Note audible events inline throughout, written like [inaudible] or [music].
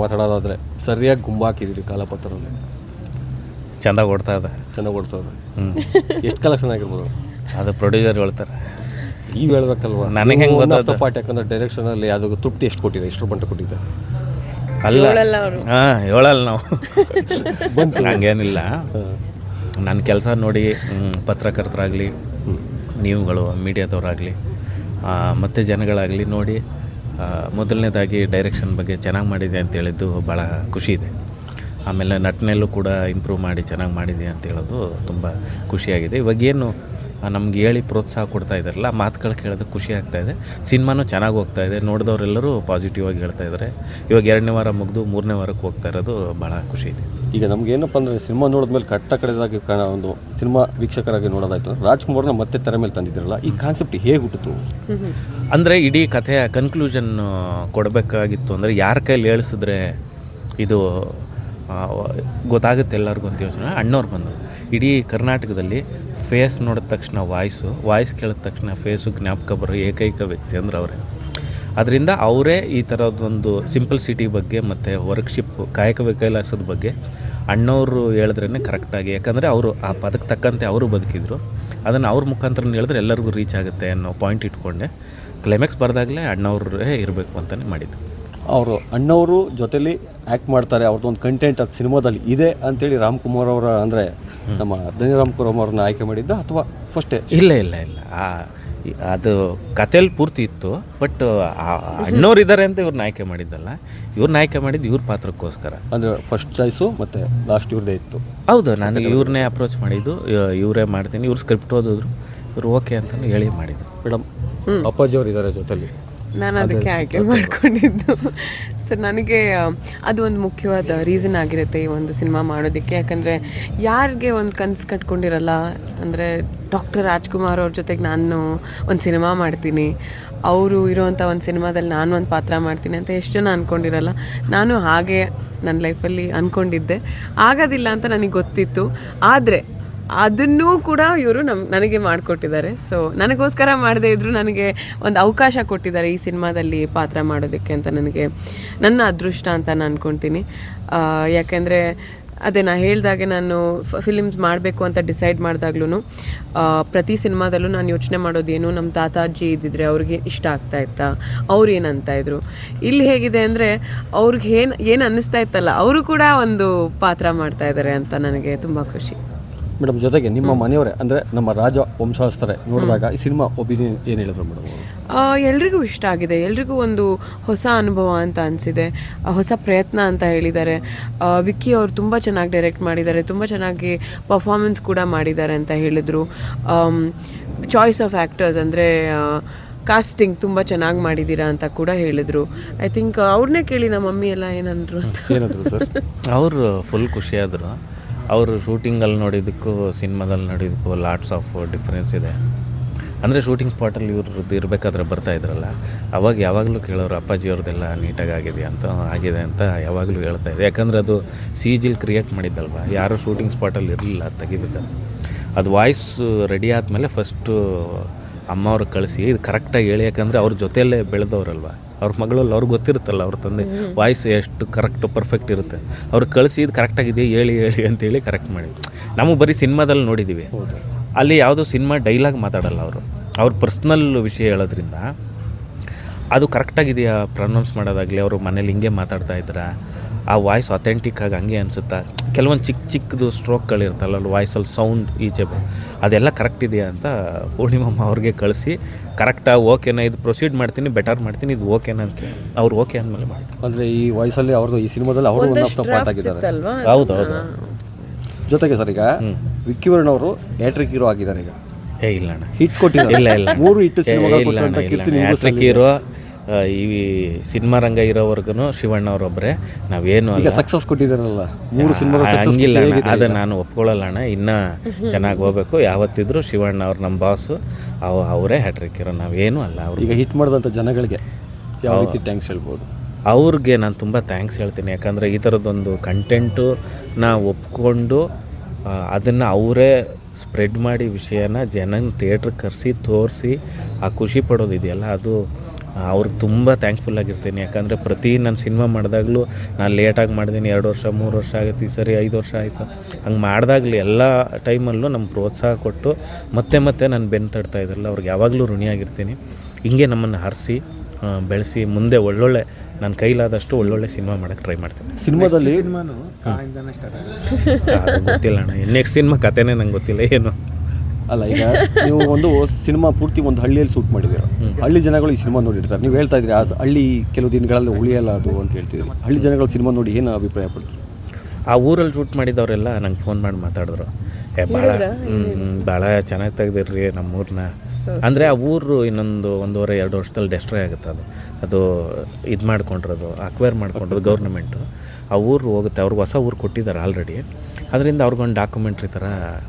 ಮಾತಾಡೋದಾದ್ರೆ ಸರಿಯಾಗಿ ಗುಂಬಾಕಿದ್ದೀರಿ ಕಾಲಪತ್ರದಲ್ಲಿ. ಚಂದ ಕೊಡ್ತಾ ಇದೆ. ಚೆನ್ನಾಗಿ ಓಡ್ತದೆ ಹ್ಞೂ ಎಷ್ಟು ಕಲೆಕ್ಷನ್ ಆಗಿರ್ಬೋದು? ಅದು ಪ್ರೊಡ್ಯೂಸರ್ ಹೇಳ್ತಾರೆ. ಈಗ ಹೇಳ್ಬೇಕಲ್ವ? ನನಗೆ ಹೆಂಗೆ ಗೊತ್ತಾದ್ದು? ಪಾಠ ಯಾಕಂದ್ರೆ ಡೈರೆಕ್ಷನ್ ಅಲ್ಲಿ ಅದು ತೃಪ್ತಿ ಎಷ್ಟು ಕೊಟ್ಟಿದೆ ಎಷ್ಟು ಮಟ್ಟ ಕೊಟ್ಟಿದೆ? ಅಲ್ಲ. ಹಾಂ ಹೇಳಲ್ಲ ನಾವು. [laughs] ಹಂಗೇನಿಲ್ಲ. ನನ್ನ ಕೆಲಸ ನೋಡಿ ಪತ್ರಕರ್ತರಾಗಲಿ ನೀವುಗಳು ಮೀಡಿಯಾದವರಾಗಲಿ ಮತ್ತು ಜನಗಳಾಗಲಿ ನೋಡಿ ಮೊದಲನೇದಾಗಿ ಡೈರೆಕ್ಷನ್ ಬಗ್ಗೆ ಚೆನ್ನಾಗಿ ಮಾಡಿದೆ ಅಂತ ಹೇಳಿದ್ದು ಭಾಳ ಖುಷಿ ಇದೆ. ಆಮೇಲೆ ನಟನೆಯಲ್ಲೂ ಕೂಡ ಇಂಪ್ರೂವ್ ಮಾಡಿ ಚೆನ್ನಾಗಿ ಮಾಡಿದೆ ಅಂತ ಹೇಳೋದು ತುಂಬ ಖುಷಿಯಾಗಿದೆ. ಇವಾಗ ಏನು ನಮ್ಗೆ ಹೇಳಿ ಪ್ರೋತ್ಸಾಹ ಕೊಡ್ತಾ ಇದ್ದಾರಲ್ಲ ಮಾತುಗಳು ಕೇಳೋದಕ್ಕೆ ಖುಷಿ ಆಗ್ತಾ ಇದೆ. ಸಿನಿಮಾನೂ ಚೆನ್ನಾಗಿ ಹೋಗ್ತಾ ಇದೆ. ನೋಡಿದವರೆಲ್ಲರೂ ಪಾಸಿಟಿವ್ ಆಗಿ ಹೇಳ್ತಾ ಇದ್ದಾರೆ. ಇವಾಗ ಎರಡನೇ ವಾರ ಮುಗಿದು ಮೂರನೇ ವಾರಕ್ಕೆ ಹೋಗ್ತಾ ಇರೋದು ಭಾಳ ಖುಷಿ ಇದೆ. ಈಗ ನಮ್ಗೆ ಏನಪ್ಪ ಅಂದ್ರೆ ಸಿನಿಮಾ ನೋಡಿದ್ಮೇಲೆ ಕಟ್ಟ ಕಡೆದಾಗಿ ಕಾಣ ಒಂದು ಸಿನಿಮಾ ವೀಕ್ಷಕರಾಗಿ ನೋಡೋದಾಯ್ತು. ರಾಜ್ಕುಮಾರ್ನ ಮತ್ತೆ ತೆರೆ ಮೇಲೆ ತಂದಿದ್ದೀರಲ್ಲ ಈ ಕಾನ್ಸೆಪ್ಟ್ ಹೇಗೆ ಹುಟ್ಟಿತು? ಅಂದರೆ ಇಡೀ ಕಥೆಯ ಕನ್ಕ್ಲೂಷನ್ ಕೊಡಬೇಕಾಗಿತ್ತು. ಅಂದರೆ ಯಾರ ಕೈಲಿ ಹೇಳಿಸಿದ್ರೆ ಇದು ಗೊತ್ತಾಗುತ್ತೆ ಎಲ್ಲರಿಗೂ ಅಂತ ಯೋಚನೆ. ಅಣ್ಣವ್ರು ಬಂದರು. ಇಡೀ ಕರ್ನಾಟಕದಲ್ಲಿ ಫೇಸ್ ನೋಡಿದ ತಕ್ಷಣ ವಾಯ್ಸು, ವಾಯ್ಸ್ ಕೇಳಿದ ತಕ್ಷಣ ಫೇಸು ಜ್ಞಾಪಕ ಬರೋ ಏಕೈಕ ವ್ಯಕ್ತಿ ಅಂದ್ರೆ ಅವರೇ. ಅದರಿಂದ ಅವರೇ ಈ ಥರದ್ದೊಂದು ಸಿಂಪಲ್ ಸಿಟಿ ಬಗ್ಗೆ ಮತ್ತು ವರ್ಕ್ಶಿಪ್ ಕಾಯಕ ಕೈಲಾಸದ ಬಗ್ಗೆ ಅಣ್ಣವರು ಹೇಳಿದ್ರೇ ಕರೆಕ್ಟಾಗಿ ಯಾಕಂದರೆ ಅವರು ಆ ಪದಕ್ಕೆ ತಕ್ಕಂತೆ ಅವರು ಬದುಕಿದ್ರು. ಅದನ್ನು ಅವ್ರ ಮುಖಾಂತರ ಹೇಳಿದ್ರೆ ಎಲ್ಲರಿಗೂ ರೀಚ್ ಆಗುತ್ತೆ ಅನ್ನೋ ಪಾಯಿಂಟ್ ಇಟ್ಕೊಂಡೆ. ಕ್ಲೈಮ್ಯಾಕ್ಸ್ ಬರೆದಾಗಲೇ ಅಣ್ಣವ್ರೇ ಇರಬೇಕು ಅಂತಲೇ ಮಾಡಿದ್ದು. ಅವರು ಅಣ್ಣವರು ಜೊತೆಲಿ ಆ್ಯಕ್ಟ್ ಮಾಡ್ತಾರೆ ಅವ್ರದ್ದೊಂದು ಕಂಟೆಂಟ್ ಅದು ಸಿನಿಮಾದಲ್ಲಿ ಇದೆ ಅಂತೇಳಿ ರಾಮ್ಕುಮಾರ್ ಅವರ ಅಂದರೆ ನಮ್ಮ ಧನಿ ರಾಮ್ಕುಮಾರ್ ಅವ್ರನ್ನ ಆಯ್ಕೆ ಮಾಡಿದ್ದ ಅಥವಾ ಫಸ್ಟೇ ಇಲ್ಲ ಇಲ್ಲ ಇಲ್ಲ. ಆ ಅದು ಕಥೆಯಲ್ಲಿ ಪೂರ್ತಿ ಇತ್ತು ಬಟ್ ಅಣ್ಣವ್ರು ಇದ್ದಾರೆ ಅಂತ ಇವ್ರನ್ನ ಆಯ್ಕೆ ಮಾಡಿದ್ದಲ್ಲ. ಇವ್ರನ್ನ ಆಯ್ಕೆ ಮಾಡಿದ್ದು ಇವ್ರ ಪಾತ್ರಕ್ಕೋಸ್ಕರ. ಅಂದರೆ ಫಸ್ಟ್ ಚಾಯ್ಸು ಮತ್ತು ಲಾಸ್ಟ್ ಇವ್ರದೇ ಇತ್ತು. ಹೌದು ನಾನು ಇವ್ರನ್ನೇ ಅಪ್ರೋಚ್ ಮಾಡಿದ್ದು ಇವರೇ ಮಾಡ್ತೀನಿ ಇವ್ರು ಸ್ಕ್ರಿಪ್ಟ್ ಓದಿದ್ರು ಇವ್ರು ಓಕೆ ಅಂತಲೂ ಹೇಳಿ ಮಾಡಿದ್ದು. ಮೇಡಮ್ ಅಪ್ಪಾಜಿ ಅವರು ಇದ್ದಾರೆ ಜೊತೆಲಿ. ನಾನು ಅದಕ್ಕೆ ಆಯ್ಕೆ ಮಾಡ್ಕೊಂಡಿದ್ದು. ಸೊ ನನಗೆ ಅದು ಒಂದು ಮುಖ್ಯವಾದ ರೀಸನ್ ಆಗಿರುತ್ತೆ ಈ ಒಂದು ಸಿನಿಮಾ ಮಾಡೋದಕ್ಕೆ. ಯಾಕಂದರೆ ಯಾರಿಗೆ ಒಂದು ಕನಸು ಕಟ್ಕೊಂಡಿರಲ್ಲ ಅಂದರೆ ಡಾಕ್ಟರ್ ರಾಜ್ಕುಮಾರ್ ಅವ್ರ ಜೊತೆಗೆ ನಾನು ಒಂದು ಸಿನಿಮಾ ಮಾಡ್ತೀನಿ. ಅವರು ಇರೋವಂಥ ಒಂದು ಸಿನಿಮಾದಲ್ಲಿ ನಾನು ಒಂದು ಪಾತ್ರ ಮಾಡ್ತೀನಿ ಅಂತ ಎಷ್ಟು ಜನ ಅಂದ್ಕೊಂಡಿರಲ್ಲ ನಾನು ಹಾಗೆ ನನ್ನ ಲೈಫಲ್ಲಿ ಅಂದ್ಕೊಂಡಿದ್ದೆ ಆಗೋದಿಲ್ಲ ಅಂತ ನನಗೆ ಗೊತ್ತಿತ್ತು. ಆದರೆ ಅದನ್ನೂ ಕೂಡ ಇವರು ನಮ್, ನನಗೆ ಮಾಡಿಕೊಟ್ಟಿದ್ದಾರೆ. ಸೊ ನನಗೋಸ್ಕರ ಮಾಡದೇ ಇದ್ರು ನನಗೆ ಒಂದು ಅವಕಾಶ ಕೊಟ್ಟಿದ್ದಾರೆ ಈ ಸಿನಿಮಾದಲ್ಲಿ ಪಾತ್ರ ಮಾಡೋದಕ್ಕೆ ಅಂತ ನನಗೆ, ನನ್ನ ಅದೃಷ್ಟ ಅಂತ ನಾನು ಅನ್ಕೊತೀನಿ. ಯಾಕೆಂದರೆ ಅದೇ ನಾ ಹೇಳಿದಾಗೆ ನಾನು ಫಿಲಿಮ್ಸ್ ಮಾಡಬೇಕು ಅಂತ ಡಿಸೈಡ್ ಮಾಡಿದಾಗ್ಲೂ ಪ್ರತಿ ಸಿನಿಮಾದಲ್ಲೂ ನಾನು ಯೋಚನೆ ಮಾಡೋದೇನು ನಮ್ಮ ತಾತಾಜಿ ಇದ್ದಿದ್ರೆ ಅವ್ರಿಗೆ ಇಷ್ಟ ಆಗ್ತಾ ಇತ್ತಾ, ಅವ್ರು ಇದ್ರು. ಇಲ್ಲಿ ಹೇಗಿದೆ ಅಂದರೆ ಅವ್ರಿಗೆ ಏನು ಏನು ಅನ್ನಿಸ್ತಾ ಇತ್ತಲ್ಲ, ಅವರು ಕೂಡ ಒಂದು ಪಾತ್ರ ಮಾಡ್ತಾ ಇದ್ದಾರೆ ಅಂತ ನನಗೆ ತುಂಬ ಖುಷಿ. ಮೇಡಮ್ ಜೊತೆಗೆ ನಿಮ್ಮ ಮನೆಯವರೇ ಅಂದರೆ ನಮ್ಮ ರಾಜ ವಂಶಸ್ಥರೇ ನೋಡಿದಾಗ ಈ ಸಿನಿಮಾ ಒಪಿನಿಯನ್ ಏನು ಹೇಳಿದ್ರು ಮೇಡಮ್ ಎಲ್ರಿಗೂ ಇಷ್ಟ ಆಗಿದೆ. ಎಲ್ರಿಗೂ ಒಂದು ಹೊಸ ಅನುಭವ ಅಂತ ಅನಿಸಿದೆ. ಹೊಸ ಪ್ರಯತ್ನ ಅಂತ ಹೇಳಿದ್ದಾರೆ. ವಿಕ್ಕಿ ಅವರು ತುಂಬ ಚೆನ್ನಾಗಿ ಡೈರೆಕ್ಟ್ ಮಾಡಿದ್ದಾರೆ. ತುಂಬ ಚೆನ್ನಾಗಿ ಪರ್ಫಾರ್ಮೆನ್ಸ್ ಕೂಡ ಮಾಡಿದ್ದಾರೆ ಅಂತ ಹೇಳಿದರು. ಚಾಯ್ಸ್ ಆಫ್ ಆ್ಯಕ್ಟರ್ಸ್ ಅಂದರೆ ಕಾಸ್ಟಿಂಗ್ ತುಂಬ ಚೆನ್ನಾಗಿ ಮಾಡಿದ್ದೀರಾ ಅಂತ ಕೂಡ ಹೇಳಿದರು. ಐ ಥಿಂಕ್ ಅವ್ರನ್ನೇ ಕೇಳಿ ನಮ್ಮ ಮಮ್ಮಿ ಎಲ್ಲ ಏನಂದ್ರು ಅಂತ. ಏನಂದ್ರು ಸರ್? ಅವರು ಫುಲ್ ಖುಷಿಯಾದರು ಅವರು ಶೂಟಿಂಗಲ್ಲಿ ನೋಡಿದ್ದಕ್ಕೂ, ಸಿನಿಮಾದಲ್ಲಿ ನೋಡಿದ್ದಕ್ಕೂ ಲಾಟ್ಸ್ ಆಫ್ ಡಿಫ್ರೆನ್ಸ್ ಇದೆ. ಅಂದರೆ ಶೂಟಿಂಗ್ ಸ್ಪಾಟಲ್ಲಿ ಇವ್ರದ್ದು ಇರಬೇಕಾದ್ರೆ ಬರ್ತಾ ಇದ್ರಲ್ಲ. ಅವಾಗ ಯಾವಾಗಲೂ ಕೇಳೋರು, ಅಪ್ಪಾಜಿ ಅವ್ರದ್ದೆಲ್ಲ ನೀಟಾಗಿ ಆಗಿದೆ ಅಂತ ಆಗಿದೆ ಅಂತ ಯಾವಾಗಲೂ ಹೇಳ್ತಾ ಇದೆ ಯಾಕಂದರೆ ಅದು ಸಿ ಜಿಲ್ ಕ್ರಿಯೇಟ್ ಮಾಡಿದ್ದಲ್ವ? ಯಾರೂ ಶೂಟಿಂಗ್ ಸ್ಪಾಟಲ್ಲಿ ಇರಲಿಲ್ಲ ತೆಗಿಬೇಕಾದ್ರೆ ಅದು ವಾಯ್ಸ್ ರೆಡಿ ಆದಮೇಲೆ ಫಸ್ಟು ಅಮ್ಮವ್ರಿಗೆ ಕಳಿಸಿ, ಇದು ಕರೆಕ್ಟಾಗಿ ಹೇಳಿ, ಯಾಕಂದರೆ ಅವ್ರ ಜೊತೆಯಲ್ಲೇ ಬೆಳೆದವ್ರಲ್ವ? ಅವ್ರ ಮಗಳಲ್ಲಿ ಅವ್ರಿಗೆ ಗೊತ್ತಿರುತ್ತಲ್ಲ ಅವ್ರ ತಂದೆ. ವಾಯ್ಸ್ ಎಷ್ಟು ಕರೆಕ್ಟ್ ಪರ್ಫೆಕ್ಟ್ ಇರುತ್ತೆ. ಅವ್ರು ಕಳಿಸಿ ಇದು ಕರೆಕ್ಟಾಗಿದೆ ಹೇಳಿ ಹೇಳಿ ಅಂತೇಳಿ ಕರೆಕ್ಟ್ ಮಾಡಿ ನಮಗೆ ಬರೀ ಸಿನಿಮಾದಲ್ಲಿ ನೋಡಿದ್ದೀವಿ ಅಲ್ಲಿ ಯಾವುದೋ ಸಿನಿಮಾ ಡೈಲಾಗ್ ಮಾತಾಡಲ್ಲ ಅವರು. ಅವ್ರ ಪರ್ಸ್ನಲ್ ವಿಷಯ ಹೇಳೋದ್ರಿಂದ ಅದು ಕರೆಕ್ಟಾಗಿದೆಯಾ ಪ್ರೊನೌನ್ಸ್ ಮಾಡೋದಾಗಲಿ ಅವರು ಮನೇಲಿ ಹಿಂಗೆ ಮಾತಾಡ್ತಾ ಇದ್ರ? ಆ ವಾಯ್ಸ್ ಅಥೆಂಟಿಕ್ ಆಗಿ ಹಂಗೆ ಅನಿಸುತ್ತಾ? ಕೆಲವೊಂದು ಚಿಕ್ಕ ಚಿಕ್ಕದು ಸ್ಟ್ರೋಕ್ಗಳಿರ್ತಲ್ಲ ಅಲ್ಲಿ ವಾಯ್ಸಲ್ಲಿ ಸೌಂಡ್ ಈಚೆ ಅದೆಲ್ಲ ಕರೆಕ್ಟ್ ಇದೆಯಾ ಅಂತ ಪೂರ್ಣಿಮಮ್ಮ ಅವ್ರಿಗೆ ಕಳಿಸಿ. ಕರೆಕ್ಟಾಗಿ ಓಕೆನಾ ಇದು ಪ್ರೊಸೀಡ್ ಮಾಡ್ತೀನಿ ಬೆಟರ್ ಮಾಡ್ತೀನಿ ಇದು ಓಕೆನಾ ಅಂತ ಕೇಳಿ. ಅವ್ರು ಓಕೆ ಅಂದಮೇಲೆ ಮಾಡ್ತಾರೆ. ಅಂದರೆ ಈ ವಾಯ್ಸಲ್ಲಿ ಅವ್ರದ್ದು ಈ ಸಿನಿಮಾದಲ್ಲಿ ಅವರು ಪಾರ್ಟ್ ಆಗಿದ್ದಾರೆ. ಅಲ್ವಾ ಹೌದು ಹೌದು. ಜೊತೆಗೆ ಸರ್ ಈಗ ವಿಕ್ಕಿ ವರ್ಣ ಅವರು ಹ್ಯಾಟ್ರಿಕ್ ಹೀರೋ ಆಗಿದ್ದಾರೆ ಈಗ. ಏ ಇಲ್ಲ ಅಣ್ಣ. ಹಿಟ್ ಕೊಟ್ಟಿದ್ದಾರೆ. ಇಲ್ಲ ಇಲ್ಲ ಮೂರು ಹಿಟ್ ಸಿನಿಮಾ ಸಿನಿಮಾಗಳು ಕೊಟ್ಟಂತ ಕೀರ್ತಿ ಹೀರೋ ಈ ಸಿನಿಮಾ ರಂಗ ಇರೋವರೆಗೂ ಶಿವಣ್ಣ ಅವರೊಬ್ಬರೇ ನಾವೇನು ಅಲ್ಲ. ಸಕ್ಸಸ್ ಕೊಟ್ಟಿದ್ದಾರಲ್ಲ? ಮೂರು ಸಿನಿಮಾ ಹಂಗಿಲ್ಲ ಅದು ನಾನು ಒಪ್ಕೊಳ್ಳಲ್ಲ ಅಣ್ಣ. ಇನ್ನೂ ಚೆನ್ನಾಗಿ ಹೋಗ್ಬೇಕು. ಯಾವತ್ತಿದ್ರು ಶಿವಣ್ಣ ಅವ್ರು ನಮ್ಮ ಬಾಸು ಅವ ಅವರೇ ಹ್ಯಾಟ್ರಿಕ್ ಇರೋ ನಾವೇನು ಅಲ್ಲ ಅವ್ರು. ಈಗ ಹಿಟ್ ಮಾಡಿದಂಥ ಜನಗಳಿಗೆ ಯಾವ ರೀತಿ ಥ್ಯಾಂಕ್ಸ್ ಹೇಳ್ಬೋದು? ಅವ್ರಿಗೆ ನಾನು ತುಂಬ ಥ್ಯಾಂಕ್ಸ್ ಹೇಳ್ತೀನಿ. ಯಾಕಂದರೆ ಈ ಥರದ್ದೊಂದು ಕಂಟೆಂಟು ನಾ ಒಪ್ಕೊಂಡು ಅದನ್ನು ಅವರೇ ಸ್ಪ್ರೆಡ್ ಮಾಡಿ ವಿಷಯನ ಜನ ಥಿಯೇಟ್ರಿಗೆ ಕರೆಸಿ ತೋರಿಸಿ ಆ ಖುಷಿ ಪಡೋದಿದೆಯಲ್ಲ ಅದು ಅವ್ರಿಗೆ ತುಂಬ ಥ್ಯಾಂಕ್ಫುಲ್ ಆಗಿರ್ತೀನಿ. ಯಾಕಂದರೆ ಪ್ರತಿ ನಾನು ಸಿನಿಮಾ ಮಾಡಿದಾಗಲೂ ನಾನು ಲೇಟಾಗಿ ಮಾಡಿದ್ದೀನಿ ಎರಡು ವರ್ಷ ಮೂರು ವರ್ಷ ಆಗುತ್ತೆ ಈ ಸರಿ ಐದು ವರ್ಷ ಆಯಿತು. ಹಂಗೆ ಮಾಡಿದಾಗಲಿ ಎಲ್ಲ ಟೈಮಲ್ಲೂ ನಮ್ಗೆ ಪ್ರೋತ್ಸಾಹ ಕೊಟ್ಟು ಮತ್ತೆ ಮತ್ತೆ ನಾನು ಬೆನ್ನು ತಡ್ತಾ ಇದ್ರಲ್ಲ ಅವ್ರಿಗೆ ಯಾವಾಗಲೂ ಋಣಿಯಾಗಿರ್ತೀನಿ ಹಿಂಗೆ ನಮ್ಮನ್ನು ಹರಿಸಿ ಬೆಳೆಸಿ ಮುಂದೆ ಒಳ್ಳೊಳ್ಳೆ ನನ್ನ ಕೈಲಾದಷ್ಟು ಒಳ್ಳೊಳ್ಳೆ ಸಿನಿಮಾ ಮಾಡಕ್ಕೆ ಟ್ರೈ ಮಾಡ್ತೀನಿ. ಸಿನಿಮಾದಲ್ಲಿ ಗೊತ್ತಿಲ್ಲ ಅಣ್ಣ. ನೆಕ್ಸ್ಟ್ ಸಿನಿಮಾ ಕತೆನೇ ನಂಗೆ ಗೊತ್ತಿಲ್ಲ ಏನು? ಅಲ್ಲ ಈಗ ನೀವು ಒಂದು ಸಿನಿಮಾ ಪೂರ್ತಿ ಒಂದು ಹಳ್ಳಿಯಲ್ಲಿ ಶೂಟ್ ಮಾಡಿದ್ದೀರ? ಹಳ್ಳಿ ಜನಗಳು ಈ ಸಿನಿಮಾ ನೋಡಿರ್ತಾರೆ. ನೀವು ಹೇಳ್ತಾ ಇದ್ರಿ ಆ ಹಳ್ಳಿ ಕೆಲವು ದಿನಗಳಲ್ಲಿ ಉಳಿಯಲ್ಲ ಅದು ಅಂತ ಹೇಳ್ತೀರಿ ಹಳ್ಳಿ ಜನಗಳು ಸಿನಿಮಾ ನೋಡಿ ಏನು ಅಭಿಪ್ರಾಯ ಪಡ್ತೀವಿ ಆ ಊರಲ್ಲಿ ಶೂಟ್ ಮಾಡಿದವರೆಲ್ಲ ನಂಗೆ ಫೋನ್ ಮಾಡಿ ಮಾತಾಡಿದ್ರು. ಏ ಭಾಳ ಭಾಳ ಚೆನ್ನಾಗಿ ತೆಗ್ದಿರ್ರಿ ನಮ್ಮ ಊರನ್ನ ಅಂದರೆ ಆ ಊರು ಇನ್ನೊಂದು ಒಂದೂವರೆ ಎರಡು ವರ್ಷದಲ್ಲಿ ಡೆಸ್ಟ್ರಾಯ್ ಆಗುತ್ತೆ ಅದು. ಅದು ಇದು ಮಾಡ್ಕೊಂಡಿರೋದು ಅಕ್ವೈರ್ ಮಾಡ್ಕೊಂಡಿರೋದು ಗೌರ್ಮೆಂಟು ಆ ಊರು ಹೋಗುತ್ತೆ ಅವ್ರಿಗೆ ಹೊಸ ಊರು ಕೊಟ್ಟಿದ್ದಾರೆ ಆಲ್ರೆಡಿ ಅದರಿಂದ ಅವ್ರಿಗೊಂದು ಡಾಕ್ಯುಮೆಂಟ್ರಿ ಥರ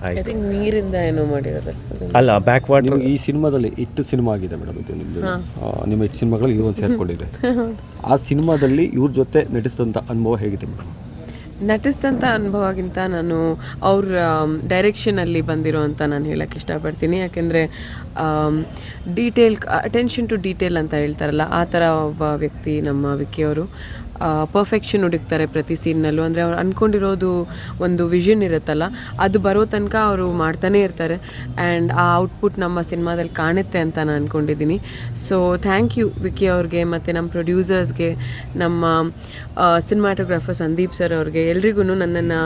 ಆಯಿತು. ನೀರಿಂದ ಏನೋ ಮಾಡಿರೋದು. ಅಲ್ಲ ಬ್ಯಾಕ್ ವಾಟರ್ ಈ ಸಿನಿಮಾದಲ್ಲಿ ಇಟ್ಟು ಸಿನಿಮಾ ಆಗಿದೆ ಮೇಡಮ್ ಇದು ನಿಮ್ಮದು ನಿಮ್ಮ ಇಟ್ಟು ಸಿನಿಮಾಗಳು ಇದು ಒಂದು ಸೇರ್ಕೊಂಡಿದೆ [laughs] ಆ ಸಿನಿಮಾದಲ್ಲಿ ಇವ್ರ ಜೊತೆ ನಟಿಸಿದಂಥ ಅನುಭವ ಹೇಗಿದೆ ಮೇಡಮ್? ನಟಿಸಿದಂಥ ಅನುಭವಗಿಂತ ನಾನು ಅವ್ರ ಡೈರೆಕ್ಷನಲ್ಲಿ ಬಂದಿರೋ ಅಂತ ನಾನು ಹೇಳೋಕ್ಕೆ ಇಷ್ಟಪಡ್ತೀನಿ. ಯಾಕೆಂದರೆ ಡೀಟೇಲ್ ಅಟೆನ್ಷನ್ ಟು ಡೀಟೇಲ್ ಅಂತ ಹೇಳ್ತಾರಲ್ಲ ಆ ಥರ ಒಬ್ಬ ವ್ಯಕ್ತಿ ನಮ್ಮ ವಿಕಿಯವರು ಪರ್ಫೆಕ್ಷನ್ ಹುಡುಕ್ತಾರೆ ಪ್ರತಿ ಸೀನ್ನಲ್ಲೂ ಅಂದರೆ ಅವ್ರು ಅಂದ್ಕೊಂಡಿರೋದು ಒಂದು ವಿಷನ್ ಇರುತ್ತಲ್ಲ, ಅದು ಬರೋ ತನಕ ಅವರು ಮಾಡ್ತಾನೆ ಇರ್ತಾರೆ. ಆ್ಯಂಡ್ ಆ ಔಟ್ಪುಟ್ ನಮ್ಮ ಸಿನಿಮಾದಲ್ಲಿ ಕಾಣುತ್ತೆ ಅಂತ ನಾನು ಅಂದ್ಕೊಂಡಿದ್ದೀನಿ ಸೊ ಥ್ಯಾಂಕ್ ಯು ವಿಕಿ ಅವ್ರಿಗೆ ಮತ್ತು ನಮ್ಮ ಪ್ರೊಡ್ಯೂಸರ್ಸ್ಗೆ ನಮ್ಮ ಸಿನಿಮಾಟೋಗ್ರಾಫರ್ ಸಂದೀಪ್ ಸರ್ ಅವ್ರಿಗೆ. ಎಲ್ರಿಗೂ ನನ್ನನ್ನು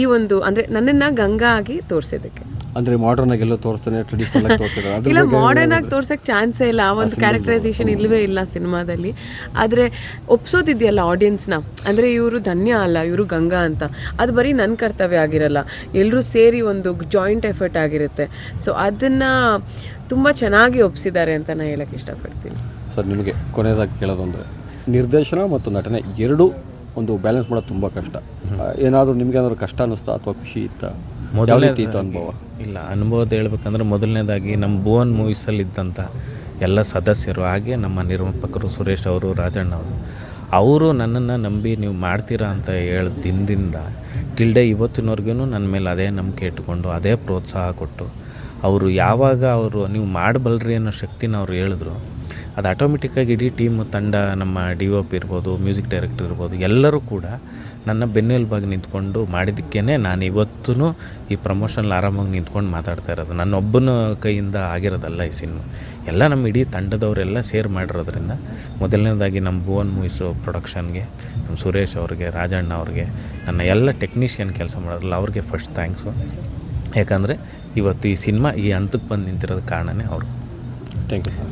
ಈ ಒಂದು, ಅಂದರೆ ನನ್ನನ್ನು ಗಂಗಾ ಆಗಿ ತೋರಿಸೋದಕ್ಕೆ ಅಂದರೆ ಮಾಡರ್ನ್ ಆಗಿ ಎಲ್ಲೋ ತೋರಿಸ್ತಾನೆ ಟ್ರೆಡಿಷನಲ್ ಆಗಿ ತೋರಿಸ್ತಾರೆ ಅದ್ರ ಇಲ್ಲ ಮಾಡರ್ನ್ ಆಗಿ ತೋರ್ಸಕ್ಕೆ ಚಾನ್ಸೇ ಇಲ್ಲ ಆ ಒಂದು ಕ್ಯಾರೆಕ್ಟರೈಸೇಷನ್ ಇಲ್ಲವೇ ಇಲ್ಲ ಸಿನಿಮಾದಲ್ಲಿ. ಆದರೆ ಒಪ್ಸೋದಿದೆಯಲ್ಲ ಆಡಿಯನ್ಸ್ನ ಅಂದರೆ ಇವರು ಧನ್ಯ ಅಲ್ಲ ಇವರು ಗಂಗಾ ಅಂತ. ಅದು ಬರೀ ನನ್ನ ಕರ್ತವ್ಯ ಆಗಿರಲ್ಲ. ಎಲ್ಲರೂ ಸೇರಿ ಒಂದು ಜಾಯಿಂಟ್ ಎಫರ್ಟ್ ಆಗಿರುತ್ತೆ. ಸೊ ಅದನ್ನು ತುಂಬ ಚೆನ್ನಾಗಿ ಒಪ್ಸಿದ್ದಾರೆ ಅಂತ ನಾನು ಹೇಳಕ್ಕೆ ಇಷ್ಟಪಡ್ತೀನಿ. ಸರ್ ನಿಮಗೆ ಕೊನೆಯದಾಗಿ ಕೇಳೋದಂದರೆ ನಿರ್ದೇಶನ ಮತ್ತು ನಟನೆ ಎರಡೂ ಒಂದು ಬ್ಯಾಲೆನ್ಸ್ ಮಾಡೋದು ತುಂಬ ಕಷ್ಟ. ಏನಾದರೂ ನಿಮಗೆ ಏನಾದರೂ ಕಷ್ಟ ಅನ್ನಿಸ್ತಾ ಅಥವಾ ಖುಷಿ ಇತ್ತಾ? ರೀತಿ ಅನುಭವ? ಇಲ್ಲ ಅನುಭವದ ಹೇಳ್ಬೇಕಂದ್ರೆ ಮೊದಲನೇದಾಗಿ ನಮ್ಮ ಭುವನ್ ಮೂವೀಸಲ್ಲಿ ಇದ್ದಂಥ ಎಲ್ಲ ಸದಸ್ಯರು ಹಾಗೆ ನಮ್ಮ ನಿರ್ಮಾಪಕರು ಸುರೇಶ್ ಅವರು ರಾಜಣ್ಣ ಅವರು ಅವರು ನನ್ನನ್ನು ನಂಬಿ ನೀವು ಮಾಡ್ತೀರಾ ಅಂತ ಹೇಳ ದಿನದಿಂದ ಟಿಲ್ ಡೇ ಇವತ್ತಿನವರೆಗೂ ನನ್ನ ಮೇಲೆ ಅದೇ ನಂಬಿಕೆ ಇಟ್ಕೊಂಡು ಅದೇ ಪ್ರೋತ್ಸಾಹ ಕೊಟ್ಟು ಅವರು ಯಾವಾಗ ಅವರು ನೀವು ಮಾಡಬಲ್ರಿ ಅನ್ನೋ ಶಕ್ತಿನ ಅವ್ರು ಹೇಳಿದ್ರು ಅದು ಆಟೋಮೆಟಿಕ್ಕಾಗಿ ಇಡೀ ಟೀಮ್ ತಂಡ ನಮ್ಮ ಡಿ ಒ ಪಿ ಇರ್ಬೋದು ಮ್ಯೂಸಿಕ್ ಡೈರೆಕ್ಟರ್ ಇರ್ಬೋದು, ಎಲ್ಲರೂ ಕೂಡ ನನ್ನ ಬೆನ್ನೆಲುಬಾಗಿ ನಿಂತ್ಕೊಂಡು ಮಾಡಿದ್ದಕ್ಕೇ ನಾನು ಇವತ್ತೂ ಈ ಪ್ರಮೋಷನಲ್ಲಿ ಆರಾಮಾಗಿ ನಿಂತ್ಕೊಂಡು ಮಾತಾಡ್ತಾ ಇರೋದು. ನನ್ನ ಒಬ್ಬನ ಕೈಯಿಂದ ಆಗಿರೋದಲ್ಲ ಈ ಸಿನಿಮಾ ಎಲ್ಲ ನಮ್ಮ ಇಡೀ ತಂಡದವರೆಲ್ಲ ಸೇರ್ ಮಾಡಿರೋದ್ರಿಂದ ಮೊದಲನೇದಾಗಿ ನಮ್ಮ ಭುವನ್ ಮೂವೀಸು ಪ್ರೊಡಕ್ಷನ್ಗೆ ನಮ್ಮ ಸುರೇಶ್ ಅವ್ರಿಗೆ, ರಾಜಣ್ಣ ಅವ್ರಿಗೆ, ನನ್ನ ಎಲ್ಲ ಟೆಕ್ನಿಷಿಯನ್ ಕೆಲಸ ಮಾಡೋದ್ರಲ್ಲ ಅವ್ರಿಗೆ ಫಸ್ಟ್ ಥ್ಯಾಂಕ್ಸು ಯಾಕಂದರೆ ಇವತ್ತು ಈ ಸಿನಿಮಾ ಈ ಹಂತಕ್ಕೆ ಬಂದು ನಿಂತಿರೋದು ಕಾರಣನೇ ಅವರು. Thank you